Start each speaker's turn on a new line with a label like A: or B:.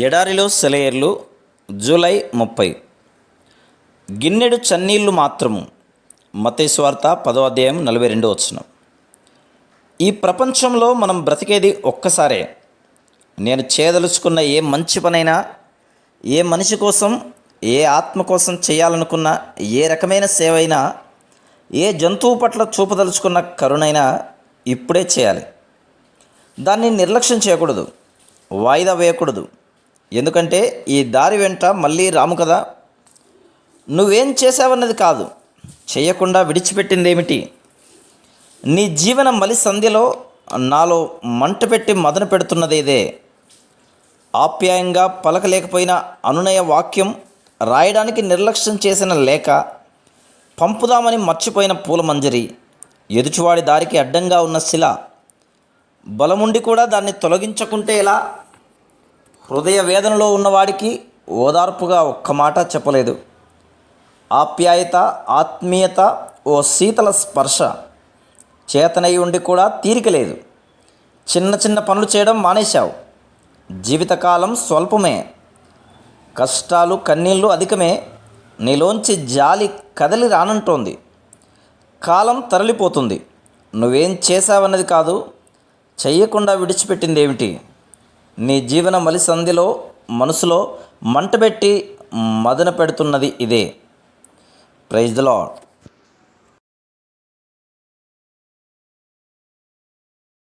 A: ఎడారిలో సెలయర్లు జూలై ముప్పై. గిన్నెడు చన్నీళ్ళు మాత్రము. మతేశ్వార్త పదో అధ్యాయం నలభై రెండు వచ్చిన ఈ ప్రపంచంలో మనం బ్రతికేది ఒక్కసారే. నేను చేయదలుచుకున్న ఏ మంచి పనైనా ఏ మనిషి కోసం ఏ ఆత్మ కోసం చేయాలనుకున్న ఏ రకమైన సేవ అయినా ఏ జంతువు పట్ల చూపదలుచుకున్న కరుణైనా ఇప్పుడే చేయాలి. దాన్ని నిర్లక్ష్యం చేయకూడదు. వాయిదా వేయకూడదు. ఎందుకంటే ఈ దారి వెంట మళ్ళీ రాము కదా. నువ్వేం చేసావన్నది కాదు. చేయకుండా విడిచిపెట్టిందేమిటి? నీ జీవన మలి సంధ్యలో నాలో మంట పెట్టి మదన పెడుతున్నదేదే. ఆప్యాయంగా పలకలేకపోయిన అనునయ వాక్యం రాయడానికి నిర్లక్ష్యం చేసిన లేఖ పంపుదామని మర్చిపోయిన పూలమంజరి ఎదుచువాడి ఎదుటివాడి దారికి అడ్డంగా ఉన్న శిల బలముండి కూడా దాన్ని తొలగించకుంటే ఎలా? హృదయ వేదనలో ఉన్నవాడికి ఓదార్పుగా ఒక్క మాట చెప్పలేదు. ఆప్యాయత ఆత్మీయత ఓ శీతల స్పర్శ చేతనై ఉండి కూడా తీరిక లేదు. చిన్న చిన్న పనులు చేయడం మానేశావు. జీవితకాలం స్వల్పమే. కష్టాలు కన్నీళ్ళు అధికమే. నీలోంచి జాలి కదలి రానంటోంది. కాలం తరలిపోతుంది. నువ్వేం చేశావన్నది కాదు చెయ్యకుండా విడిచిపెట్టింది ఏమిటి నీ జీవన మలిసంధిలో మనసులో మంటబెట్టి మదన పెడుతున్నది ఇదే. Praise the lord